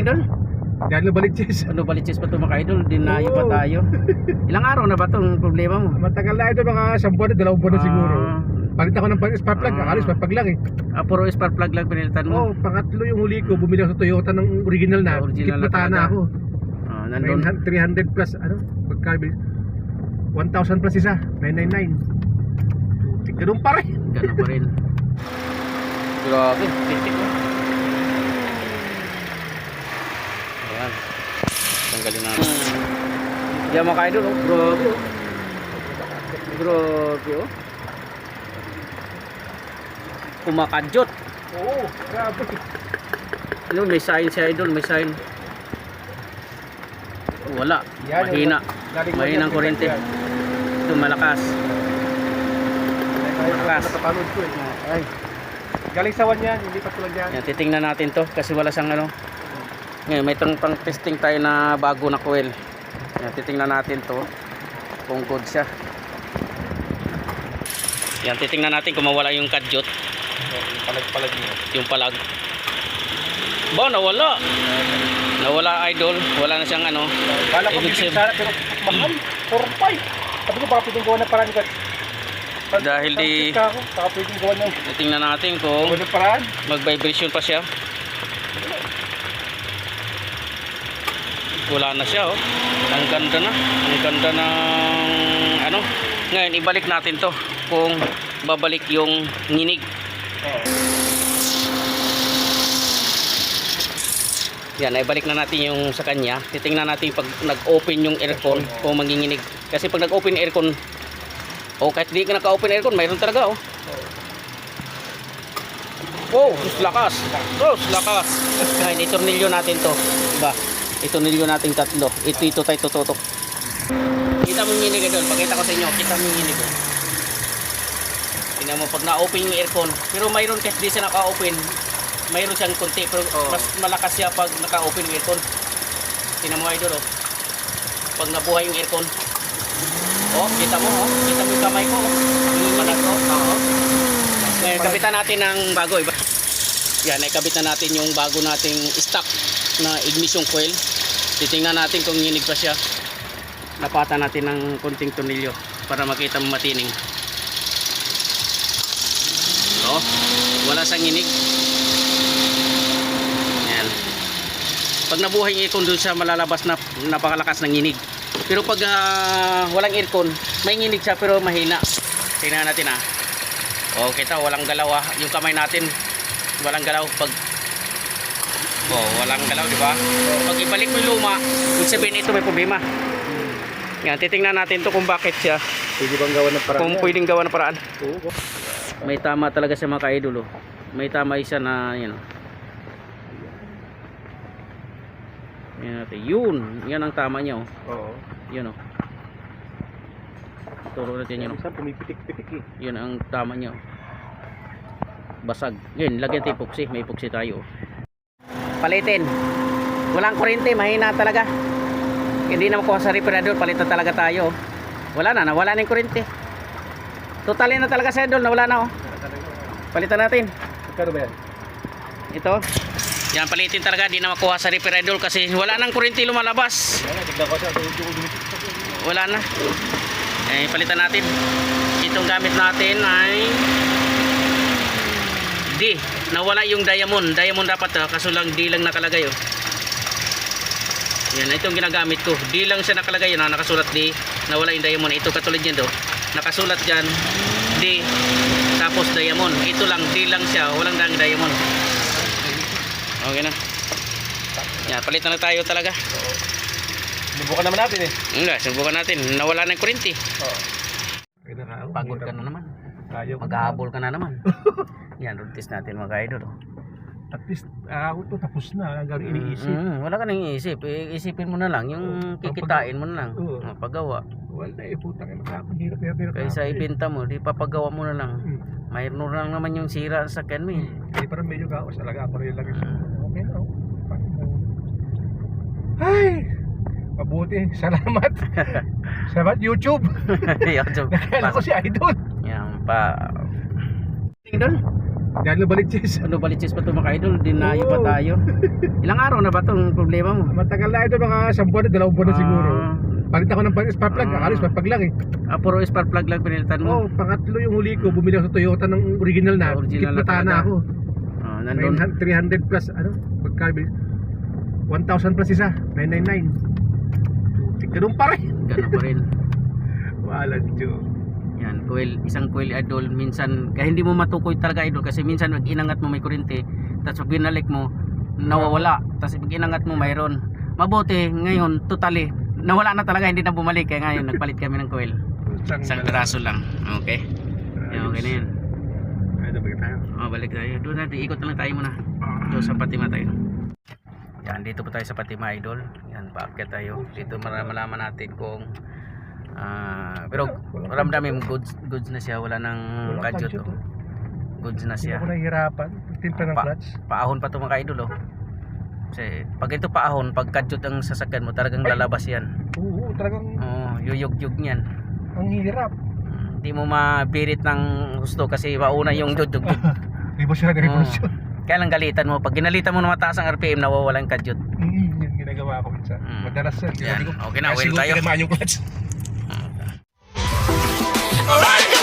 Idol, Dahil nabalitsis. ano baliches pa ito mga idol? Dinayo pa Oo. tayo. Ilang araw na ba itong problema mo? Matagal na ito, mga isang buwan na, dalawang buwan na siguro. Ah, Palit ako ng spark plug, Ah. akala spark plug lang eh. ah, puro spark plug lang pinilitan Oo, mo. pangatlo yung huli ko, bumili ako sa Toyota ng original na. Original na talaga. na ako. Ah, nandun. 900 300 plus, ano, pagkabi. 1,000 plus isa, 999. Ganun pa rin. Ganun pa rin. Grabe, titik mo. Ayan. Tanggalin natin. Yan mga idol, oh. Grabe, oh. Grabe, oh. Kumakadyot. Oo, grabe. Ano, may sign si idol, may sign. Wala. Mahina. Mahinang kuryente. Ito malakas. Malakas. Ay. Galing sa yan, hindi pa tulad yan. Yan, titingnan natin to kasi wala siyang ano. Ngayon, may itong pang testing tayo na bago na coil. Yan, titingnan natin to kung good siya. Yan, titingnan natin kung mawala yung kadyot, Palag-palag niya. yung palag. Ba, nawala. Nawala idol, wala na siyang ano. Kala ko Ibig bibig sana pero mahal. 4-5. Sabi ko baka pwedeng gawa ng paraan. Pag- Dahil di- ka ako, Baka pwedeng gawa ng Titingnan natin kung gawa ng paraan. mag-vibration pa siya. Wala na siya oh. Ang ganda na. Ang ganda ng ano. Ngayon ibalik natin to kung babalik yung nginig. Yan, ibalik na natin yung sa kanya. Titingnan natin pag nag-open yung aircon kung manginginig. Kasi pag nag-open aircon, oh kahit di ka naka-open aircon, mayroon talaga oh. Oh, sus lakas. Oh, sus lakas. Ngayon, itornilyo natin to. Diba? Itornilyo natin tatlo. Ito, ito tayo tututok. Kita mo yung nginig doon. Pakita ko sa inyo. Kita mo yung nginig doon. Tingnan mo, pag na-open yung aircon. Pero mayroon kahit di siya naka-open, mayroon siyang konti. Pero Oo. mas malakas siya pag naka-open yung aircon. Tingnan mo idol oh. Pag nabuhay yung aircon. Oh, kita mo oh. Kita mo yung kamay ko oh. Yung manag ko. Oo. Ngayon, kabitan natin ng bago iba. Yan, ikabit na natin yung bago nating stock na ignition coil. Titingnan natin kung nginig pa siya. Napata natin ng konting tornilyo para makita mo matining. No? Wala siyang nginig. Yan. Pag nabuhay yung aircon doon siya malalabas na napakalakas ng nginig. Pero pag ah, walang aircon, may nginig siya pero mahina. Tingnan natin ah. Oh, kita walang galaw ah. Yung kamay natin walang galaw pag Oh, walang galaw, di ba? Pag ibalik mo yung luma, ibig sabihin ito may problema. Yan, titingnan natin to kung bakit siya. Pwede bang gawa ng paraan? Kung pwedeng gawa ng paraan. Oo. May tama talaga siya mga kaidol oh. May tama isa na yan oh. Yan natin. Yun, yan ang tama niya oh. Oo. Yun oh. Turo natin yun oh. Minsan pumipitik-pitik eh. Yun ang tama niya. oh. Basag. Yun, lagyan tayo epoxy. May epoxy tayo. Palitin. Walang kuryente, mahina talaga. Hindi na makuha sa refrigerator, palitan talaga tayo. Wala na, nawala na yung kuryente. Totalin na talaga sa idol, nawala na oh. Palitan natin. Ito. Yan, palitin talaga, di na makuha sa refrigerator kasi wala nang kuryente lumalabas. Wala na. Eh, palitan natin. Itong gamit natin ay D. Nawala yung diamond. Diamond dapat ah, kaso lang D lang nakalagay oh. Yan, itong ginagamit ko. D lang siya nakalagay yun, ah, nakasulat D. Nawala yung diamond. Ito katulad yan do. Nakasulat dyan D. Tapos diamond. Ito lang, D lang siya. Walang dang diamond. Okay na. Yan, palitan na tayo talaga. Subukan naman natin eh. Hindi, subukan natin. Nawala na yung kuryente. Oo. Pagod ka na naman. Ko. Maghahabol ka na naman. Yan, road test natin mga idol. oh. At least, ah, ako to tapos na. Hanggang iniisip. Mm, wala ka nang iisip. Eh, Isipin mo na lang. Yung Oo. kikitain mo na lang. Oo. Oh, paggawa. Wala eh, puta ka na. Hirap, hirap. Kaysa eh. ibenta mo, di papagawa mo na lang. Hmm. Mayroon lang naman yung sira sa sakyan mo eh. Hindi parang medyo kaos talaga ako rin lang. Okay na. oh. Ay! Mabuti. Salamat. Salamat YouTube. Yan, so, Nakala ko si Idol. Pa. Idol, Yan lo balitsis. Ano baliches pa ito mga idol? Dinayo pa Oo. tayo. Ilang araw na ba itong problema mo? Matagal na ito mga isang buwan, dalawang buwan na siguro. Ah, Palit ako ng pang- spark plug, Ah. akalis spark plug lang eh. ah, puro spark plug lang pinilitan Oo, mo. pangatlo yung huli ko, bumili ako sa Toyota ng original na. Ah, original na Kitmata na talaga. ako. Oh, nandun. 900, 300 plus, ano? Pagkabi. 1,000 plus isa, 999. Tutik, ganun pa rin. Ganun pa rin. Walang Diyos. Yan, coil, isang coil idol, minsan, kaya hindi mo matukoy talaga idol kasi minsan pag inangat mo may kurente, tapos pag binalik mo, nawawala. Tapos pag inangat mo mayroon. Mabuti, ngayon, totally, nawala na talaga, hindi na bumalik. Kaya ngayon, nagpalit kami ng coil. Isang piraso lang. Okay. Yan, okay na. Ay, balik tayo. Oh, balik tayo. Doon natin, ikot lang tayo muna. Doon sa Patima tayo. Yan, dito po tayo sa Patima Idol. Yan, paakyat tayo. Dito malaman natin kung ah, pero ramdamin mo goods, goods na siya. Wala nang Walang kadyot. kadyot, Oh. Goods na Hindi siya. ako nahihirapan. Timpla ng Pa- clutch. Paahon pa ito mga idol. Oh. Kasi pag ito paahon, pag kadyot ang sasakyan mo, talagang Ay. lalabas yan. Oo, talagang Oh, yuyog-yug niyan. ang hirap. Hindi mo mabirit ng gusto kasi mauna yung yuyog Revolution, revolution. Kaya lang galitan mo. Pag ginalitan mo na mataas ang RPM, nawawala yung kadyot. Mm, yun ginagawa ko minsan. Mm. Madalas yan. Yan. Okay na, "Kaya uwi na siguro tayo." tinamaan yung clutch. Alright.